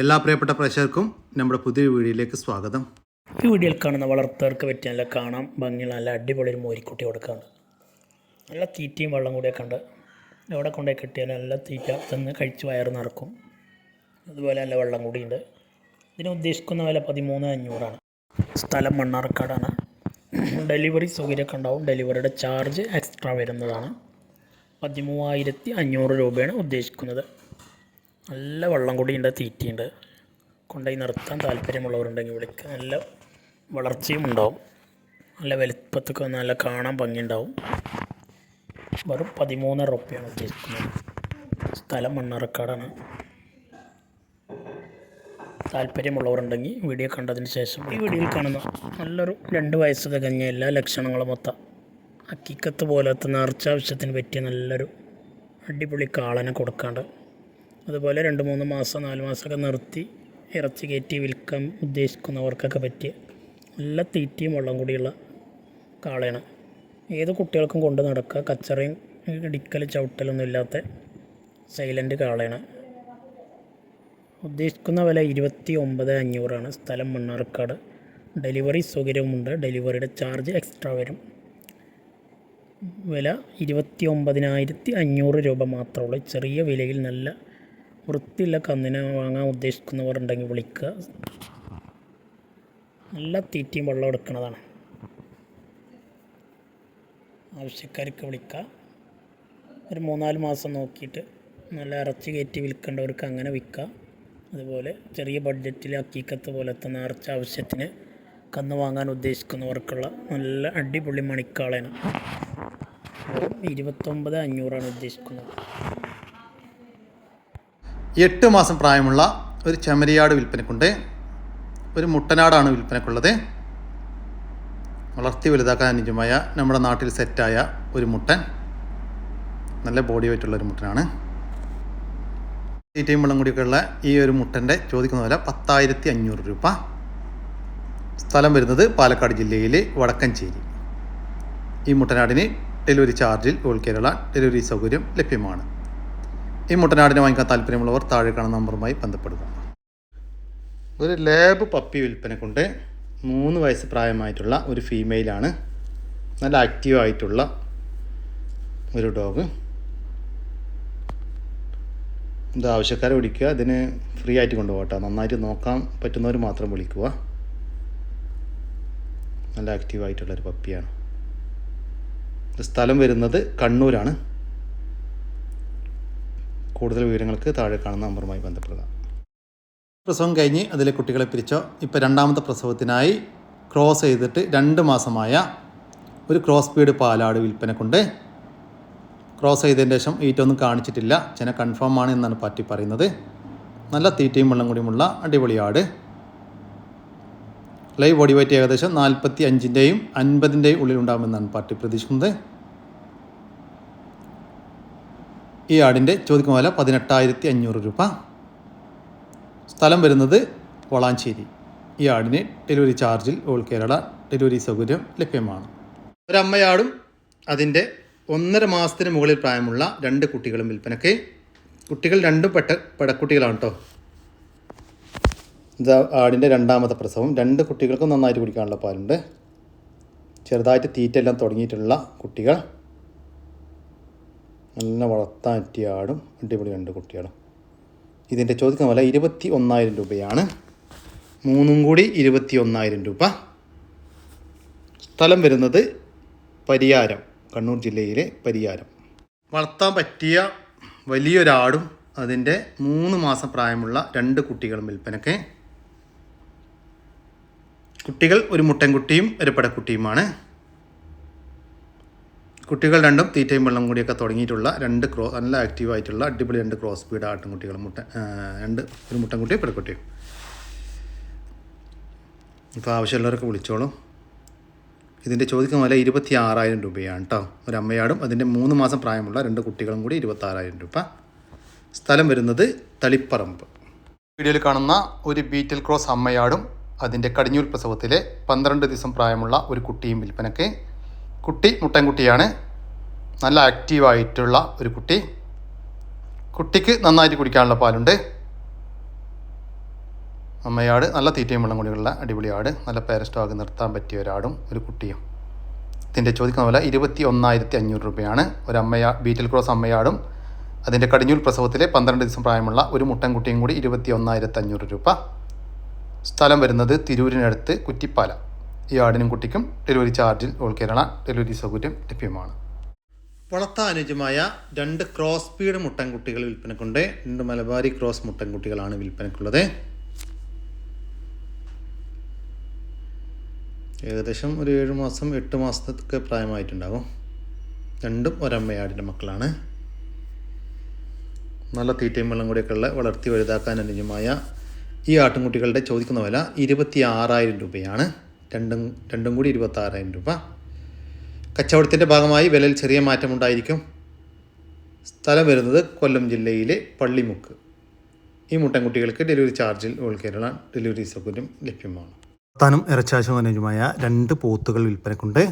എല്ലാ പ്രിയപ്പെട്ട പ്രേക്ഷകർക്കും നമ്മുടെ പുതിയ വീഡിയോയിലേക്ക് സ്വാഗതം. ഈ വീഡിയോയിൽ കാണുന്ന വളർത്തവർക്ക് പറ്റിയ നല്ല കാണാം ഭംഗിയുള്ള നല്ല അടിപൊളി ഒരു മോരിക്കുട്ടി കൊടുക്കാണ് നല്ല തീറ്റയും വെള്ളം കൂടിയൊക്കെ ഉണ്ട് എവിടെ കൊണ്ടേ കിട്ടിയാൽ നല്ല തീറ്റ തന്ന് കഴിച്ച് വയറ് നിറക്കും. അതുപോലെ നല്ല വെള്ളം കൂടിയുണ്ട് ഇതിന് ഉദ്ദേശിക്കുന്ന വില പതിമൂന്ന് അഞ്ഞൂറാണ്. സ്ഥലം മണ്ണാർക്കാടാണ്. ഡെലിവറി സൗകര്യമൊക്കെ ഉണ്ടാവും. ഡെലിവറിയുടെ ചാർജ് എക്സ്ട്രാ വരുന്നതാണ്. പതിമൂവായിരത്തി അഞ്ഞൂറ് രൂപയാണ് ഉദ്ദേശിക്കുന്നത്. നല്ല വെള്ളം കൂടിയുണ്ട് തീറ്റയുണ്ട്. കൊണ്ടുപോയി നിർത്താൻ താല്പര്യമുള്ളവരുണ്ടെങ്കിൽ വിളിക്കുക നല്ല വളർച്ചയും ഉണ്ടാവും. നല്ല വലുപ്പത്തൊക്കെ നല്ല കാണാൻ ഭംഗിയുണ്ടാവും. വെറും പതിമൂന്നര റുപ്യാണ് ഉദ്ദേശിക്കുന്നത്. സ്ഥലം മണ്ണാറക്കാടാണ് താല്പര്യമുള്ളവരുണ്ടെങ്കിൽ വീഡിയോ കണ്ടതിന് ശേഷം ഈ വീഡിയോയിൽ കാണുന്ന നല്ലൊരു രണ്ട് വയസ്സ് തികഞ്ഞ എല്ലാ ലക്ഷണങ്ങളും മൊത്തം. അക്കിക്കത്ത് പോലത്തെ നേർച്ചാവശ്യത്തിന് പറ്റിയ നല്ലൊരു അടിപൊളി കാളനെ കൊടുക്കാണ്ട് അതുപോലെ രണ്ട് മൂന്ന് മാസം നാല് മാസമൊക്കെ നിർത്തി ഇറച്ചി കയറ്റി വിൽക്കാൻ ഉദ്ദേശിക്കുന്നവർക്കൊക്കെ പറ്റിയ നല്ല തീറ്റയും വെള്ളം കൂടിയുള്ള കാളയാണ്. ഏത് കുട്ടികൾക്കും കൊണ്ട് നടക്കുക. കച്ചറയും ഇടിക്കൽ ചവിട്ടലൊന്നും ഇല്ലാത്ത സൈലന്റ് കാളയാണ്. ഉദ്ദേശിക്കുന്ന വില ഇരുപത്തി ഒമ്പത് അഞ്ഞൂറാണ്. സ്ഥലം മണ്ണാർക്കാട്. ഡെലിവറി സൗകര്യമുണ്ട് ഡെലിവറിയുടെ ചാർജ് എക്സ്ട്രാ വരും. വില ഇരുപത്തി ഒമ്പതിനായിരത്തി അഞ്ഞൂറ് രൂപ മാത്രമുള്ളൂ ചെറിയ വിലയിൽ നല്ല വൃത്തിയുള്ള കന്നിനെ വാങ്ങാൻ ഉദ്ദേശിക്കുന്നവർ ഉണ്ടെങ്കിൽ വിളിക്കുക നല്ല തീറ്റയും വെള്ളം എടുക്കുന്നതാണ്. ആവശ്യക്കാർക്ക് വിളിക്കുക ഒരു മൂന്നാൽ മാസം നോക്കിയിട്ട് നല്ല ഇറച്ചി കയറ്റി വിൽക്കേണ്ടവർക്ക് അങ്ങനെ വിൽക്കുക അതുപോലെ ചെറിയ ബഡ്ജറ്റിൽ അക്കീക്കത്ത് പോലത്തെ നേർച്ച ആവശ്യത്തിന് കന്ന് വാങ്ങാൻ ഉദ്ദേശിക്കുന്നവർക്കുള്ള നല്ല അടിപൊളി മണിക്കാളാണ് ഇരുപത്തൊമ്പത് അഞ്ഞൂറാണ് ഉദ്ദേശിക്കുന്നത്. എട്ട് മാസം പ്രായമുള്ള ഒരു ചെമ്മരിയാട് വിൽപ്പനക്കുണ്ട്. ഒരു മുട്ടനാടാണ് വിൽപ്പനക്കുള്ളത്. വളർത്തി വലുതാക്കാൻ അനുജമായ നമ്മുടെ നാട്ടിൽ സെറ്റായ ഒരു മുട്ടൻ. നല്ല ബോഡി വെയിറ്റുള്ള ഒരു മുട്ടനാണ്. തീറ്റയും വെള്ളം കൂടിയൊക്കെയുള്ള ഈ ഒരു മുട്ടന്റെ ചോദിക്കുന്ന വില പത്തായിരത്തി അഞ്ഞൂറ് രൂപ. സ്ഥലം വരുന്നത് പാലക്കാട് ജില്ലയിലെ വടക്കഞ്ചേരി. ഈ മുട്ടനാടിന് ഡെലിവറി ചാർജിൽ ഓൾ കേരള ഡെലിവറി സൗകര്യം ലഭ്യമാണ്. ഈ മുട്ടനാടിനെ വാങ്ങിക്കാൻ താല്പര്യമുള്ളവർ താഴെ കാണുന്ന നമ്പറുമായി ബന്ധപ്പെടുക. ഒരു ലാബ് പപ്പി വിൽപ്പനക്കുണ്ട് മൂന്ന് വയസ്സ് പ്രായമായിട്ടുള്ള ഒരു ഫീമെയിലാണ് നല്ല ആക്റ്റീവ് ആയിട്ടുള്ള ഒരു ഡോഗ് ഇത് ആവശ്യക്കാരെ വിളിക്കുക. ഇതിന് ഫ്രീ ആയിട്ട് കൊണ്ടുപോകട്ടെ. നന്നായിട്ട് നോക്കാൻ പറ്റുന്നവർ മാത്രം വിളിക്കുക. നല്ല ആക്റ്റീവ് ആയിട്ടുള്ള ഒരു പപ്പിയാണ്. സ്ഥലം വരുന്നത് കണ്ണൂരാണ്. കൂടുതൽ വിവരങ്ങൾക്ക് താഴെ കാണുന്ന നമ്പറുമായി ബന്ധപ്പെടുക. പ്രസവം കഴിഞ്ഞ് അതിലെ കുട്ടികളെ പിരിച്ചോ. ഇപ്പോൾ രണ്ടാമത്തെ പ്രസവത്തിനായി ക്രോസ് ചെയ്തിട്ട് രണ്ട് മാസമായ ഒരു ക്രോസ് ബീഡ് പാലാട് വിൽപ്പനക്കുണ്ട് ക്രോസ് ചെയ്തതിന് ശേഷം ഈറ്റൊന്നും കാണിച്ചിട്ടില്ല. ചെന കൺഫേം ആണ് എന്നാണ് പാർട്ടി പറയുന്നത്. നല്ല തീറ്റയും വെള്ളം കൂടിയുമുള്ള അടിപൊളി ആട്. ലൈവ് ബോഡി വെയിറ്റ് ഏകദേശം നാൽപ്പത്തി അഞ്ചിന്റെയും അൻപതിന്റെയും ഉള്ളിലുണ്ടാകുമെന്നാണ് പാർട്ടി പ്രതീക്ഷിക്കുന്നത്. ഈ ആടിന്റെ ചോദിക്കുന്ന വില പതിനെട്ടായിരത്തി അഞ്ഞൂറ് രൂപ. സ്ഥലം വരുന്നത് വളാഞ്ചേരി. ഈ ആടിന് ഡെലിവറി ചാർജിൽ ഓൾ കേരള ഡെലിവറി സൗകര്യം ലഭ്യമാണ്. ഒരമ്മയാടും അതിന്റെ ഒന്നര മാസത്തിന് മുകളിൽ പ്രായമുള്ള രണ്ട് കുട്ടികളും വിൽപ്പനയ്ക്ക്. കുട്ടികൾ രണ്ടും പെട്ട പെടക്കുട്ടികളാണ് കേട്ടോ ഇത് ആടിന്റെ രണ്ടാമത്തെ പ്രസവം. രണ്ട് കുട്ടികൾക്കും നന്നായിട്ട് കുടിക്കാനുള്ള പാലുണ്ട്. ചെറുതായിട്ട് തീറ്റയെല്ലാം തുടങ്ങിയിട്ടുള്ള കുട്ടികൾ. നല്ല വളർത്താൻ പറ്റിയ ആടും അടിപൊളി രണ്ട് കുട്ടിയാടും ഇതിന്റെ ചോദിക്കുന്ന വില ഇരുപത്തി ഒന്നായിരം രൂപയാണ്. മൂന്നും കൂടി ഇരുപത്തി ഒന്നായിരം രൂപ. സ്ഥലം വരുന്നത് പരിയാരം കണ്ണൂർ ജില്ലയിലെ പരിയാരം. വളർത്താൻ പറ്റിയ വലിയൊരാടും അതിന്റെ മൂന്ന് മാസം പ്രായമുള്ള രണ്ട് കുട്ടികളും വിൽപ്പനയ്ക്ക്. കുട്ടികൾ ഒരു മുട്ടൻകുട്ടിയും ഒരു പടക്കുട്ടിയുമാണ്. കുട്ടികൾ രണ്ടും തീറ്റയും വെള്ളം കൂടിയൊക്കെ തുടങ്ങിയിട്ടുള്ള രണ്ട് ക്രോ നല്ല ആക്റ്റീവ് ആയിട്ടുള്ള അടിപൊളി രണ്ട് ക്രോസ് ബീഡ് ആട്ടിൻകുട്ടികളും മുട്ട രണ്ട് ഒരു മുട്ടൻകുട്ടിയും പെടക്കുട്ടിയും ഇപ്പോൾ ആവശ്യമുള്ളവരൊക്കെ വിളിച്ചോളൂ. ഇതിന്റെ ചോദിക്കുന്ന വില ഇരുപത്തി ആറായിരം രൂപയാണ് കേട്ടോ ഒരു അമ്മയാടും അതിന്റെ മൂന്ന് മാസം പ്രായമുള്ള രണ്ട് കുട്ടികളും കൂടി ഇരുപത്താറായിരം രൂപ. സ്ഥലം വരുന്നത് തളിപ്പറമ്പ്. വീഡിയോയിൽ കാണുന്ന ഒരു ബീറ്റൽ ക്രോസ് അമ്മയാടും അതിന്റെ കടിഞ്ഞൂൽ പ്രസവത്തിലെ പന്ത്രണ്ട് ദിവസം പ്രായമുള്ള ഒരു കുട്ടിയും വിൽപ്പനയ്ക്ക് കുട്ടി മുട്ടൻകുട്ടിയാണ്. നല്ല ആക്റ്റീവായിട്ടുള്ള ഒരു കുട്ടി. കുട്ടിക്ക് നന്നായിട്ട് കുടിക്കാനുള്ള പാലുണ്ട്. അമ്മയാട് നല്ല തീറ്റയും വെള്ളം കൂടിയുള്ള അടിപൊളി ആട് നല്ല പേരസ്റ്റോക്ക് നിർത്താൻ പറ്റിയ ഒരാടും ഒരു കുട്ടിയും. ഇതിന്റെ ചോദിക്കുന്ന പോലെ ഇരുപത്തി ഒന്നായിരത്തി അഞ്ഞൂറ് രൂപയാണ്. ഒരു അമ്മയാ ബീറ്റൽ ക്രോസ് അമ്മയാടും. അതിന്റെ കടിഞ്ഞൂൽ പ്രസവത്തിലെ പന്ത്രണ്ട് ദിവസം പ്രായമുള്ള ഒരു മുട്ടൻകുട്ടിയും കൂടി ഇരുപത്തി ഒന്നായിരത്തി അഞ്ഞൂറ് രൂപ. സ്ഥലം വരുന്നത് തിരൂരിനടുത്ത് കുറ്റിപ്പാല. ഈ ആടിനും കുട്ടിക്കും ഡെലിവറി ചാർജിൽ ഓൾ കേരള ഡെലിവറി സൗകര്യം ലഭ്യമാണ്. വളർത്ത അനുജമായ രണ്ട് ക്രോസ് പീഡ് മുട്ടൻകുട്ടികൾ വിൽപ്പനക്കുണ്ട്. രണ്ട് മലബാരി ക്രോസ് മുട്ടൻകുട്ടികളാണ് വിൽപ്പനക്കുള്ളത്. ഏകദേശം ഒരു ഏഴ് മാസം എട്ട് മാസത്തൊക്കെ പ്രായമായിട്ടുണ്ടാകും രണ്ടും ഒരമ്മയാടിന്റെ മക്കളാണ്. നല്ല തീറ്റയും വെള്ളം കൂടിയൊക്കെ ഉള്ള വളർത്തി വലുതാക്കാൻ അനുജമായ ഈ ആട്ടിൻകുട്ടികളുടെ ചോദിക്കുന്ന വില ഇരുപത്തി ആറായിരം രൂപയാണ്. രണ്ടും രണ്ടും കൂടി ഇരുപത്താറായിരം രൂപ. കച്ചവടത്തിന്റെ ഭാഗമായി വിലയിൽ ചെറിയ മാറ്റമുണ്ടായിരിക്കും സ്ഥലം വരുന്നത് കൊല്ലം ജില്ലയിലെ പള്ളിമുക്ക്. ഈ മുട്ടൻകുട്ടികൾക്ക് ഡെലിവറി ചാർജിൽ ഓൾ കേരള ഡെലിവറി സൗകര്യം ലഭ്യമാണ്. താനും ഇറച്ചാശ മാനേജുമായ രണ്ട് പോത്തുകൾ വിൽപ്പനക്കുണ്ട്.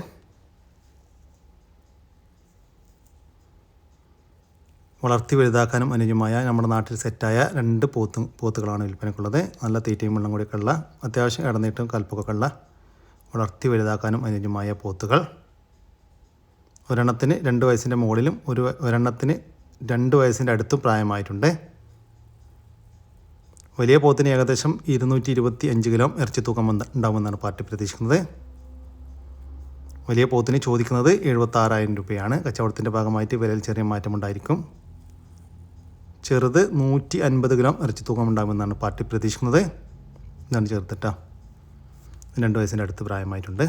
വളർത്തി വലുതാക്കാനും അനുജമായ നമ്മുടെ നാട്ടിൽ സെറ്റായ രണ്ട് പോത്തും പോത്തുകളാണ് വിൽപ്പനക്കുള്ളത്. നല്ല തീറ്റയും വെള്ളം കൂടിയൊക്കെ ഉള്ള അത്യാവശ്യം ഇടനീട്ടും കൽപ്പൊക്കെ ഉള്ള വളർത്തി വലുതാക്കാനും അനുയോജ്യമായ പോത്തുകൾ. ഒരെണ്ണത്തിന് രണ്ട് വയസ്സിന്റെ മുകളിലും ഒരു ഒരെണ്ണത്തിന് രണ്ട് വയസ്സിന്റെ അടുത്തും പ്രായമായിട്ടുണ്ട്. വലിയ പോത്തിന് ഏകദേശം ഇരുന്നൂറ്റി ഇരുപത്തി അഞ്ച് കിലോ ഇറച്ചി തൂക്കം വന്ന് ഉണ്ടാവുമെന്നാണ് പാർട്ടി പ്രതീക്ഷിക്കുന്നത്. വലിയ പോത്തിന് ചോദിക്കുന്നത് എഴുപത്താറായിരം രൂപയാണ്. കച്ചവടത്തിന്റെ ഭാഗമായിട്ട് വിലയിൽ ചെറിയ മാറ്റമുണ്ടായിരിക്കും ചെറുത് നൂറ്റി അൻപത് ഗ്രാം ഇറച്ചി തൂക്കം ഉണ്ടാകുമെന്നാണ് പാർട്ടി പ്രതീക്ഷിക്കുന്നത്. ഇതാണ് ചെറുത്തിട്ടാ രണ്ട് വയസ്സിന്റെ അടുത്ത് പ്രായമായിട്ടുണ്ട്.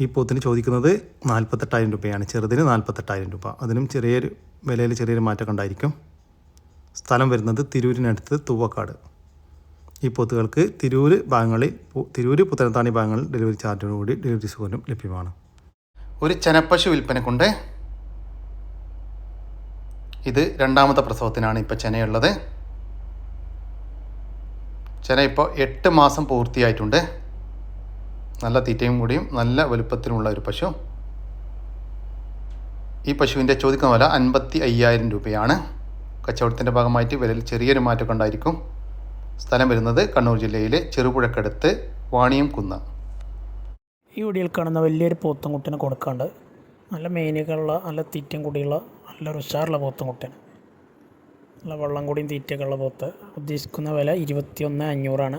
ഈ പോത്തിന് ചോദിക്കുന്നത് നാൽപ്പത്തെട്ടായിരം രൂപയാണ്. ചെറുതിന് നാൽപ്പത്തെട്ടായിരം രൂപ. അതിനും ചെറിയൊരു വിലയിൽ ചെറിയൊരു മാറ്റം ഉണ്ടായിരിക്കും സ്ഥലം വരുന്നത് തിരൂരിനടുത്ത് തൂവക്കാട്. ഈ പോത്തുകൾക്ക് തിരൂർ ഭാഗങ്ങളിൽ തിരൂര് പുത്തനത്താണി ഭാഗങ്ങളിൽ ഡെലിവറി ചാർജോടുകൂടി ഡെലിവറി സൗകര്യം ലഭ്യമാണ്. ഒരു ചെനപ്പശു വിൽപ്പനക്കുണ്ട്. ഇത് രണ്ടാമത്തെ പ്രസവത്തിനാണ് ഇപ്പോൾ ചെനയുള്ളത്. ചെന ഇപ്പോൾ എട്ട് മാസം പൂർത്തിയായിട്ടുണ്ട്. നല്ല തീറ്റയും കൂടിയും നല്ല വലുപ്പത്തിലുമുള്ള ഒരു പശു. ഈ പശുവിന്റെ ചോദിക്കുന്ന വില അൻപത്തി അയ്യായിരം രൂപയാണ്. കച്ചവടത്തിന്റെ ഭാഗമായിട്ട് വിലയിൽ ചെറിയൊരു മാറ്റം ഉണ്ടായിരിക്കും. സ്ഥലം വരുന്നത് കണ്ണൂർ ജില്ലയിലെ ചെറുപുഴക്കടുത്ത് വാണിയം കുന്ന് ഈ വീഡിയോയിൽ കാണുന്ന വലിയൊരു പോത്തൻകുട്ടിനെ കൊടുക്കാണ്ട് നല്ല മേനുകളുള്ള നല്ല തീറ്റയും കൂടിയുള്ള നല്ലൊരു ഉഷാറുള്ള പോത്തുംകുട്ടിയാണ് നല്ല വെള്ളം കൂടിയും തീറ്റയൊക്കെ ഉള്ള പോത്ത് ഉദ്ദേശിക്കുന്ന വില ഇരുപത്തി ഒന്ന് അഞ്ഞൂറാണ്.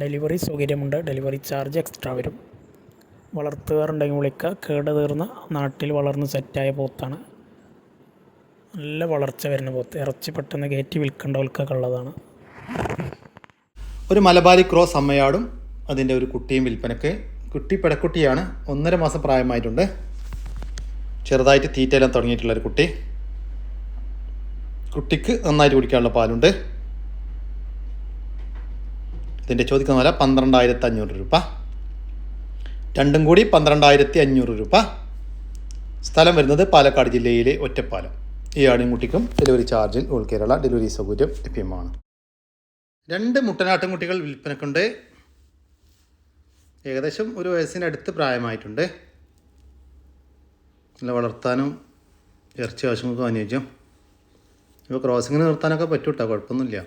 ഡെലിവറി സൗകര്യമുണ്ട്. ഡെലിവറി ചാർജ് എക്സ്ട്രാ വരും. വളർത്തുകാരുണ്ടെങ്കിൽ വിളിക്കുക. കേട് തീർന്ന നാട്ടിൽ വളർന്ന് സെറ്റായ പോത്താണ്. നല്ല വളർച്ച വരുന്ന പോത്ത്. ഇറച്ചി പെട്ടെന്ന് കയറ്റി വിൽക്കേണ്ടവർക്കൊക്കെ ഉള്ളതാണ്. ഒരു മലബാരി ക്രോസ് അമ്മയാടും അതിന്റെ ഒരു കുട്ടിയും വിൽപ്പനക്ക്. കുട്ടി പെടക്കുട്ടിയാണ്. ഒന്നര മാസം പ്രായമായിട്ടുണ്ട്. ചെറുതായിട്ട് തീറ്റയെല്ലാം തുടങ്ങിയിട്ടുള്ളൊരു കുട്ടി. കുട്ടിക്ക് നന്നായിട്ട് കുടിക്കാനുള്ള പാലുണ്ട്. ഇതിന്റെ ചോദിക്കുന്ന പോലെ പന്ത്രണ്ടായിരത്തി അഞ്ഞൂറ് രൂപ. രണ്ടും കൂടി പന്ത്രണ്ടായിരത്തി അഞ്ഞൂറ് രൂപ. സ്ഥലം വരുന്നത് പാലക്കാട് ജില്ലയിലെ ഒറ്റപ്പാലം. ഈ ആടും കുട്ടിക്കും ഡെലിവറി ചാർജിൽ ഓൾ കേരള ഡെലിവറി സൗകര്യം ലഭ്യമാണ്. രണ്ട് മുട്ടനാട്ടിൻകുട്ടികൾ വിൽപ്പനക്കുണ്ട്. ഏകദേശം ഒരു വയസ്സിനടുത്ത് പ്രായമായിട്ടുണ്ട്. നല്ല വളർത്താനും ഇറച്ചി ആവശ്യങ്ങൾക്കും അനുയോജ്യം. ഇപ്പോൾ ക്രോസിങ്ങിന് നിർത്താനൊക്കെ പറ്റും കേട്ടോ കുഴപ്പമൊന്നുമില്ല.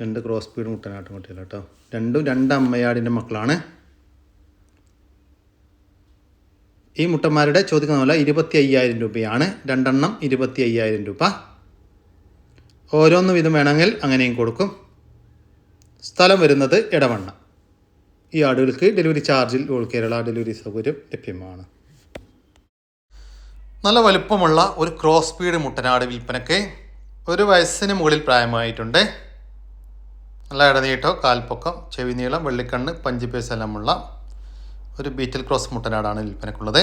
രണ്ട് ക്രോസ് സ്പീഡ് മുട്ടനാട്ടിൻകുട്ടികൾ കേട്ടോ. രണ്ടും രണ്ട് അമ്മയാടിന്റെ മക്കളാണ്. ഈ മുട്ടന്മാരുടെ ചോദിക്കുന്ന പോലെ ഇരുപത്തി അയ്യായിരം രൂപയാണ്. രണ്ടെണ്ണം ഇരുപത്തി അയ്യായിരം രൂപ. ഓരോന്ന് വീതം വേണമെങ്കിൽ അങ്ങനെയും കൊടുക്കും. സ്ഥലം വരുന്നത് ഇടവണ്ണ ഈ ആടുകൾക്ക് ഡെലിവറി ചാർജിൽ ഓൾ കേരള ഡെലിവറി സൗകര്യം ലഭ്യമാണ്. നല്ല വലുപ്പമുള്ള ഒരു ക്രോസ് സ്പീഡ് മുട്ടനാട് വിൽപ്പനയ്ക്ക് ഒരു വയസ്സിന് മുകളിൽ പ്രായമായിട്ടുണ്ട്. നല്ല ഇടനീട്ടോ കാൽപ്പൊക്കം ചെവി നീളം വെള്ളിക്കണ്ണ് പഞ്ചിപ്പേസ് എല്ലാമുള്ള ഒരു ബീറ്റൽ ക്രോസ് മുട്ടനാടാണ് വിൽപ്പനക്കുള്ളത്.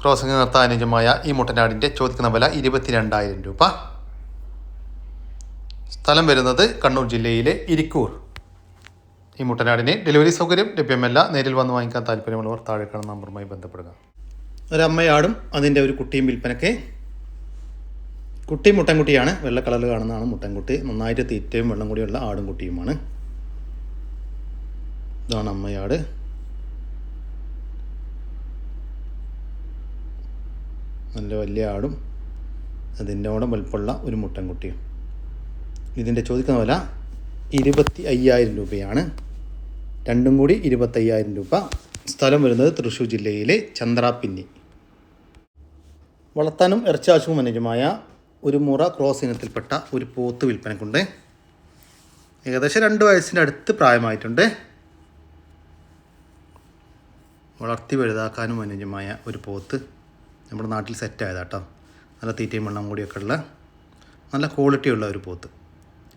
ക്രോസിംഗ് നിർത്താൻ അനുജമായ ഈ മുട്ടനാടിന്റെ ചോദിക്കുന്ന വില ഇരുപത്തിരണ്ടായിരം രൂപ. സ്ഥലം വരുന്നത് കണ്ണൂർ ജില്ലയിലെ ഇരിക്കൂർ. ഈ മുട്ടനാടിനെ ഡെലിവറി സൗകര്യം ലഭ്യമല്ല. നേരിൽ വന്ന് വാങ്ങിക്കാൻ താല്പര്യമുള്ളവർ താഴെ കാണുന്ന നമ്പറുമായി ബന്ധപ്പെടുക. ഒരമ്മയാടും അതിന്റെ ഒരു കുട്ടിയും വിൽപ്പനയ്ക്ക്. കുട്ടി മുട്ടൻകുട്ടിയാണ്. വെള്ള കളറിൽ കാണുന്നതാണ് മുട്ടൻകുട്ടി. നന്നായിട്ട് തീറ്റയും വെള്ളം കൂടിയുള്ള ആടും കുട്ടിയുമാണ്. ഇതാണ് അമ്മയാട്. നല്ല വലിയ ആടും അതിന്റെ ഓടം വലുപ്പമുള്ള ഒരു മുട്ടൻകുട്ടിയും. ഇതിന്റെ ചോദിക്കുന്ന വില ഇരുപത്തി അയ്യായിരം രൂപയാണ്. രണ്ടും കൂടി ഇരുപത്തയ്യായിരം രൂപ സ്ഥലം വരുന്നത് തൃശ്ശൂർ ജില്ലയിലെ ചന്ദ്രാപ്പിന്നി. വളർത്താനും ഇറച്ചാശുവും അനുജമായ ഒരു മുറ ക്രോസ് ഇനത്തിൽപ്പെട്ട ഒരു പോത്ത് വിൽപ്പനക്കുണ്ട്. ഏകദേശം രണ്ട് വയസ്സിന്റെ അടുത്ത് പ്രായമായിട്ടുണ്ട്. വളർത്തി വലുതാക്കാനും അനുജമായ ഒരു പോത്ത് നമ്മുടെ നാട്ടിൽ സെറ്റായതാട്ടോ നല്ല തീറ്റയും വെള്ളം കൂടിയൊക്കെ ഉള്ള നല്ല ക്വാളിറ്റിയുള്ള ഒരു പോത്ത്.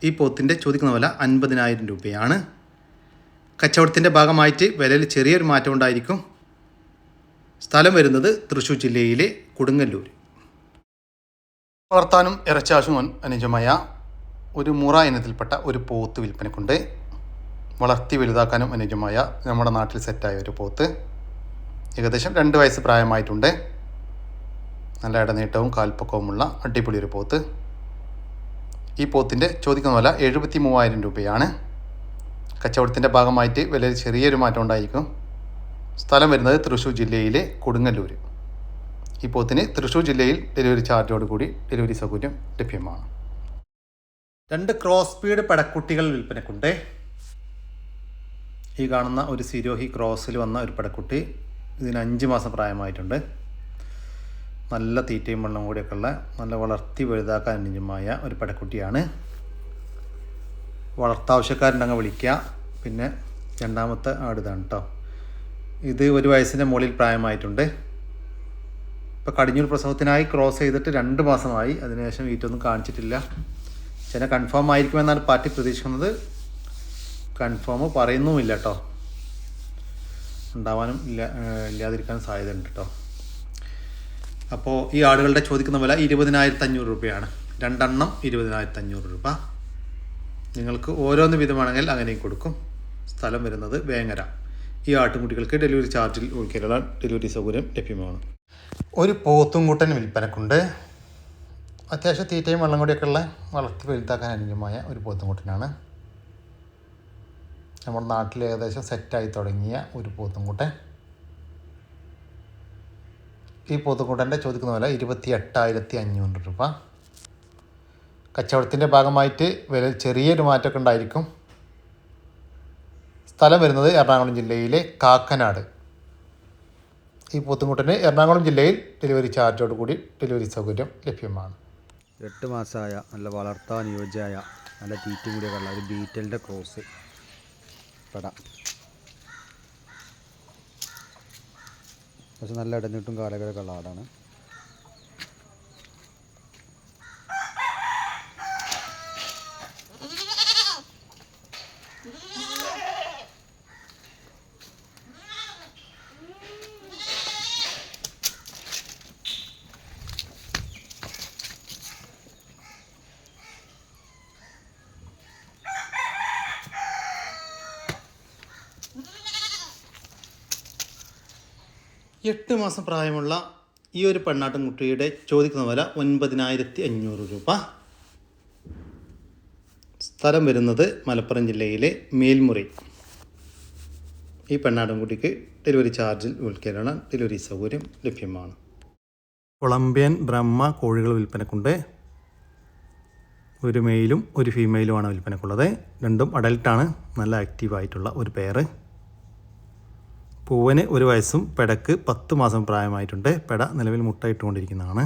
ഈ പോത്തിന്റെ ചോദിക്കുന്ന വില അൻപതിനായിരം രൂപയാണ്. കച്ചവടത്തിന്റെ ഭാഗമായിട്ട് വിലയിൽ ചെറിയൊരു മാറ്റം ഉണ്ടായിരിക്കും. സ്ഥലം വരുന്നത് തൃശ്ശൂർ ജില്ലയിലെ കൊടുങ്ങല്ലൂർ വളർത്താനും ഇറച്ചാശും അനുജമായ ഒരു മുറ ഇനത്തിൽപ്പെട്ട ഒരു പോത്ത് വിൽപ്പനക്കുണ്ട്. വളർത്തി വലുതാക്കാനും അനുജമായ നമ്മുടെ നാട്ടിൽ സെറ്റായ ഒരു പോത്ത്. ഏകദേശം രണ്ട് വയസ്സ് പ്രായമായിട്ടുണ്ട്. നല്ല ഇടനീട്ടവും കാൽപ്പക്കവുമുള്ള അടിപൊളി ഒരു പോത്ത്. ഈ പോത്തിന്റെ ചോദിക്കുന്ന വില എഴുപത്തി മൂവായിരം രൂപയാണ്. കച്ചവടത്തിന്റെ ഭാഗമായിട്ട് വില ചെറിയൊരു മാറ്റം ഉണ്ടായിരിക്കും. സ്ഥലം വരുന്നത് തൃശ്ശൂർ ജില്ലയിലെ കൊടുങ്ങല്ലൂർ ഈ പോത്തിന് തൃശ്ശൂർ ജില്ലയിൽ ഡെലിവറി ചാർജോട് കൂടി ഡെലിവറി സൗകര്യം ലഭ്യമാണ്. രണ്ട് ക്രോസ് സ്പീഡ് പടക്കുട്ടികൾ വിൽപ്പനക്കുണ്ട്. ഈ കാണുന്ന ഒരു സിരോഹി ക്രോസിൽ വന്ന ഒരു പടക്കുട്ടി. ഇതിന് അഞ്ച് മാസം പ്രായമായിട്ടുണ്ട്. നല്ല തീറ്റയും വെള്ളം കൂടിയൊക്കെ ഉള്ള നല്ല വളർത്തി വലുതാക്കാൻ അനുയോജ്യമായ ഒരു പടക്കുട്ടിയാണ്. വളർത്താവശ്യക്കാരുണ്ടെങ്കിൽ വിളിക്കുക. പിന്നെ രണ്ടാമത്തെ ആട് ഇതാണ് കേട്ടോ ഇത് ഒരു വയസ്സിന്റെ മുകളിൽ പ്രായമായിട്ടുണ്ട്. ഇപ്പോൾ കടിഞ്ഞൂർ പ്രസവത്തിനായി ക്രോസ് ചെയ്തിട്ട് രണ്ട് മാസമായി. അതിനുശേഷം വീറ്റൊന്നും കാണിച്ചിട്ടില്ല. ചില കൺഫേം ആയിരിക്കുമെന്നാണ് പാർട്ടി പ്രതീക്ഷിക്കുന്നത്. കൺഫേം പറയുന്നുമില്ല കേട്ടോ ഉണ്ടാവാനും ഇല്ല ഇല്ലാതിരിക്കാനും സാധ്യതയുണ്ട് കേട്ടോ അപ്പോൾ ഈ ആടുകളുടെ ചോദിക്കുന്ന വില ഇരുപതിനായിരത്തി അഞ്ഞൂറ് രൂപയാണ്. രണ്ടെണ്ണം ഇരുപതിനായിരത്തി അഞ്ഞൂറ് രൂപ. നിങ്ങൾക്ക് ഓരോന്ന് വിധമാണെങ്കിൽ അങ്ങനെയും കൊടുക്കും. സ്ഥലം വരുന്നത് വേങ്ങര. ഈ ആട്ടുംകുട്ടികൾക്ക് ഡെലിവറി ചാർജിൽ ഉൾക്കേരള ഡെലിവറി സൗകര്യം ലഭ്യമാണ്. ഒരു പോത്തുംകൂട്ടൻ വിൽപ്പനക്കുണ്ട്. അത്യാവശ്യം തീറ്റയും വെള്ളം കൂടിയൊക്കെ ഉള്ള വളർത്തി വലുതാക്കാൻ അനുയോജ്യമായ ഒരു പോത്തുംകൂട്ടനാണ് നമ്മുടെ നാട്ടിൽ ഏകദേശം സെറ്റായി തുടങ്ങിയ ഒരു പോത്തുംകൂട്ടൻ ഈ പൊതുകൂടന്റെ ചോദിക്കുന്ന പോലെ ഇരുപത്തി എട്ടായിരത്തി അഞ്ഞൂറ് രൂപ. കച്ചവടത്തിന്റെ ഭാഗമായിട്ട് വില ചെറിയൊരു മാറ്റമൊക്കെ ഉണ്ടായിരിക്കും. സ്ഥലം വരുന്നത് എറണാകുളം ജില്ലയിലെ കാക്കനാട്. ഈ പോത്തുംകുട്ടന് എറണാകുളം ജില്ലയിൽ ഡെലിവറി ചാർജോട് കൂടി ഡെലിവറി സൗകര്യം ലഭ്യമാണ്. എട്ട് മാസമായ നല്ല വളർത്താൻ യോജ്യമായ നല്ല തീറ്റും കൂടിയൊക്കെ ഉള്ള ഒരു ബീറ്റലിന്റെ ക്രോസ് പട. പക്ഷെ നല്ല ഇടഞ്ഞിട്ടും കാലകളൊക്കെ ഉള്ള ആടാണ് എട്ട് മാസം പ്രായമുള്ള ഈ ഒരു പെണ്ണാട്ടുംകുട്ടിയുടെ ചോദിക്കുന്ന വില ഒൻപതിനായിരത്തി അഞ്ഞൂറ് രൂപ. സ്ഥലം വരുന്നത് മലപ്പുറം ജില്ലയിലെ മേൽമുറി. ഈ പെണ്ണാട്ടുംകുട്ടിക്ക് ഡെലിവറി ചാർജിൽ വിൽക്കലാണ്. ഡെലിവറി സൗകര്യം ലഭ്യമാണ്. കൊളംബിയൻ ബ്രഹ്മ കോഴികൾ വിൽപ്പനക്കുണ്ട്. ഒരു മെയിലും ഒരു ഫീമെയിലുമാണ് വിൽപ്പനക്കുള്ളത്. രണ്ടും അഡൽട്ടാണ് നല്ല ആക്റ്റീവായിട്ടുള്ള ഒരു പെയർ പൂവന് ഒരു വയസ്സും പെടക്ക് പത്ത് മാസം പ്രായമായിട്ടുണ്ട്. പെട നിലവിൽ മുട്ട ഇട്ടുകൊണ്ടിരിക്കുന്നതാണ്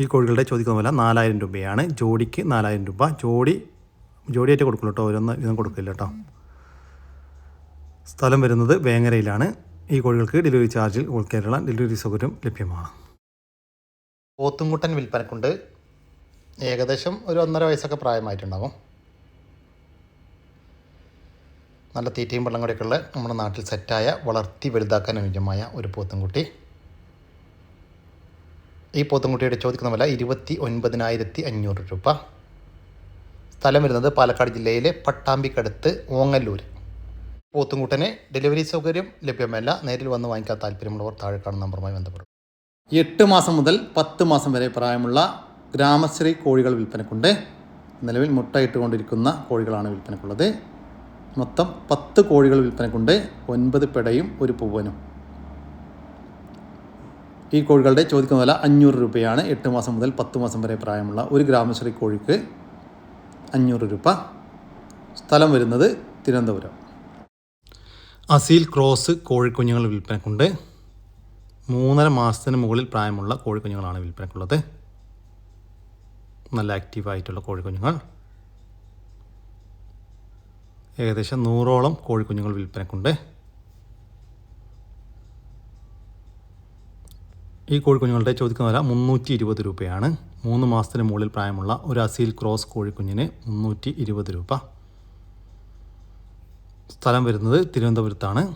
ഈ കോഴികളുടെ ചോദിക്കുന്ന പോലെ നാലായിരം രൂപയാണ്. ജോഡിക്ക് നാലായിരം രൂപ. ജോഡി ജോഡിയായിട്ട് കൊടുക്കുള്ളൂ കേട്ടോ. ഓരോന്ന് ഇതും കൊടുക്കില്ല കേട്ടോ. സ്ഥലം വരുന്നത് വേങ്ങരയിലാണ്. ഈ കോഴികൾക്ക് ഡെലിവറി ചാർജിൽ ഓൾ കേരള ഡെലിവറി സൗകര്യം ലഭ്യമാണ്. പോത്തുംകുട്ടൻ വിൽപ്പനക്കുണ്ട്. ഏകദേശം ഒരു ഒന്നര വയസ്സൊക്കെ പ്രായമായിട്ടുണ്ടാവും. നല്ല തീറ്റയും വെള്ളം കൂടെയൊക്കെ ഉള്ള നമ്മുടെ നാട്ടിൽ സെറ്റായ വളർത്തി വലുതാക്കാൻ അനുയോജ്യമായ ഒരു പോത്തുംകുട്ടി. ഈ പോത്തുംകുട്ടിയുടെ ചോദിക്കുന്ന വില ഇരുപത്തി ഒൻപതിനായിരത്തി അഞ്ഞൂറ് രൂപ. സ്ഥലം വരുന്നത് പാലക്കാട് ജില്ലയിലെ പട്ടാമ്പിക്കടുത്ത് ഓങ്ങല്ലൂർ പോത്തുംകുട്ടന് ഡെലിവറി സൗകര്യം ലഭ്യമല്ല. നേരിൽ വന്ന് വാങ്ങിക്കാൻ താല്പര്യമുള്ളവർ താഴെ കാണുന്ന നമ്പറുമായി ബന്ധപ്പെടും. എട്ട് മാസം മുതൽ പത്ത് മാസം വരെ പ്രായമുള്ള ഗ്രാമശ്രീ കോഴികൾ വിൽപ്പനക്കുണ്ട്. നിലവിൽ മുട്ടയിട്ടുകൊണ്ടിരിക്കുന്ന കോഴികളാണ് വിൽപ്പനക്കുള്ളത്. മൊത്തം പത്ത് കോഴികൾ വിൽപ്പനക്കുണ്ട് ഒൻപത് പെടയും ഒരു പൂവനും. ഈ കോഴികളുടെ ചോദിക്കുന്ന വില അഞ്ഞൂറ് രൂപയാണ്. എട്ട് മാസം മുതൽ പത്ത് മാസം വരെ പ്രായമുള്ള ഒരു ഗ്രാമശ്രീ കോഴിക്ക് അഞ്ഞൂറ് രൂപ. സ്ഥലം വരുന്നത് തിരുവനന്തപുരം. അസീൽ ക്രോസ് കോഴിക്കുഞ്ഞുങ്ങൾ വിൽപ്പനക്കുണ്ട് മൂന്നര മാസത്തിന് മുകളിൽ പ്രായമുള്ള കോഴിക്കുഞ്ഞുങ്ങളാണ് വിൽപ്പനക്കുള്ളത്. നല്ല ആക്റ്റീവായിട്ടുള്ള കോഴിക്കുഞ്ഞുങ്ങൾ. ഏകദേശം നൂറോളം കോഴിക്കുഞ്ഞുങ്ങൾ വിൽപ്പനക്കുണ്ട്. ഈ കോഴിക്കുഞ്ഞുങ്ങളുടെ ചോദിക്കുന്ന വില മുന്നൂറ്റി ഇരുപത് രൂപയാണ്. മൂന്ന് മാസത്തിന് മുകളിൽ പ്രായമുള്ള ഒരു അസീൽ ക്രോസ് കോഴിക്കുഞ്ഞിന് മുന്നൂറ്റി ഇരുപത് രൂപ. സ്ഥലം വരുന്നത് തിരുവനന്തപുരത്താണ്.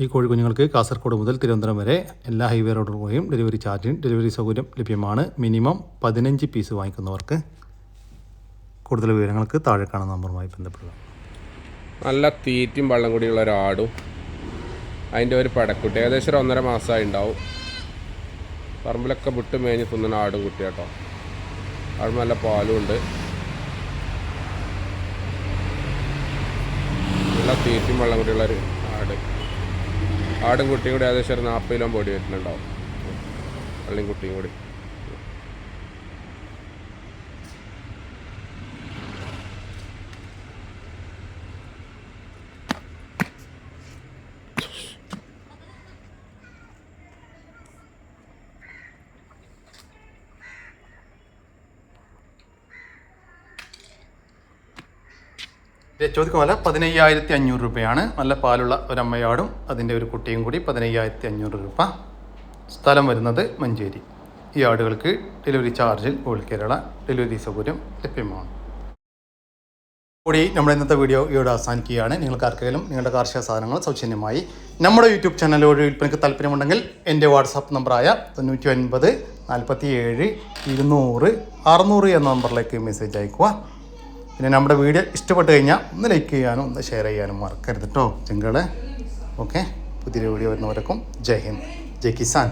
ഈ കോഴിക്കുഞ്ഞുങ്ങൾക്ക് കാസർഗോഡ് മുതൽ തിരുവനന്തപുരം വരെ എല്ലാ ഹൈവേ റോഡുകളിലും ഡെലിവറി ചാർജിനും ഡെലിവറി സൗകര്യം ലഭ്യമാണ്. മിനിമം പതിനഞ്ച് പീസ് വാങ്ങിക്കുന്നവർക്ക്. കൂടുതൽ വിവരങ്ങൾക്ക് താഴെ കാണുന്ന നമ്പറുമായി ബന്ധപ്പെടുക. നല്ല തീറ്റും വെള്ളം കൂടിയുള്ള ഒരു ഒരാടും അതിന്റെ ഒരു പടക്കുട്ടി. ഏകദേശം ഒരു ഒന്നര മാസമായി ഉണ്ടാവും. പറമ്പിലൊക്കെ വിട്ട് മേഞ്ഞ് തിന്നുന്ന ആടും കുട്ടി കേട്ടോ ആടും നല്ല പാലും ഉണ്ട്. നല്ല തീറ്റും വെള്ളം കൂടിയുള്ള ഒരു ആട്. ആടും കുട്ടിയും കൂടി ഏകദേശം ഒരു നാൽപ്പത് കിലോ പൊടി വരുന്നുണ്ടാവും. വെള്ളിയും കുട്ടിയും കൂടി. ചോദിക്കുന്ന പോലെ പതിനയ്യായിരത്തി അഞ്ഞൂറ് രൂപയാണ്. നല്ല പാലുള്ള ഒരമ്മയാടും അതിന്റെ ഒരു കുട്ടിയും കൂടി പതിനയ്യായിരത്തി അഞ്ഞൂറ് രൂപ. സ്ഥലം വരുന്നത് മഞ്ചേരി. ഈ ആടുകൾക്ക് ഡെലിവറി ചാർജിൽ ഓൾ കേരള ഡെലിവറി സൗകര്യം ലഭ്യമാണ്. കൂടി നമ്മുടെ ഇന്നത്തെ വീഡിയോ ഇവിടെ അവസാനിക്കുകയാണ്. നിങ്ങൾക്ക് ആർക്കെങ്കിലും നിങ്ങളുടെ കാർഷിക സാധനങ്ങൾ സൗജന്യമായി നമ്മുടെ യൂട്യൂബ് ചാനലോട് വിൽപ്പനയ്ക്ക് താല്പര്യമുണ്ടെങ്കിൽ എന്റെ വാട്സാപ്പ് നമ്പറായ തൊണ്ണൂറ്റി ഒൻപത് നാൽപ്പത്തി ഏഴ് ഇരുന്നൂറ് അറുന്നൂറ് എന്ന നമ്പറിലേക്ക് മെസ്സേജ് അയക്കുക പിന്നെ നമ്മുടെ വീഡിയോ ഇഷ്ടപ്പെട്ട് കഴിഞ്ഞാൽ ഒന്ന് ലൈക്ക് ചെയ്യാനും ഒന്ന് ഷെയർ ചെയ്യാനും മറക്കരുത് കേട്ടോ ചെങ്കളെ ഓക്കെ പുതിയൊരു വീഡിയോ വരുന്നവരൊക്കെ. ജയ് ഹിന്ദ്. ജയ് കിസാൻ.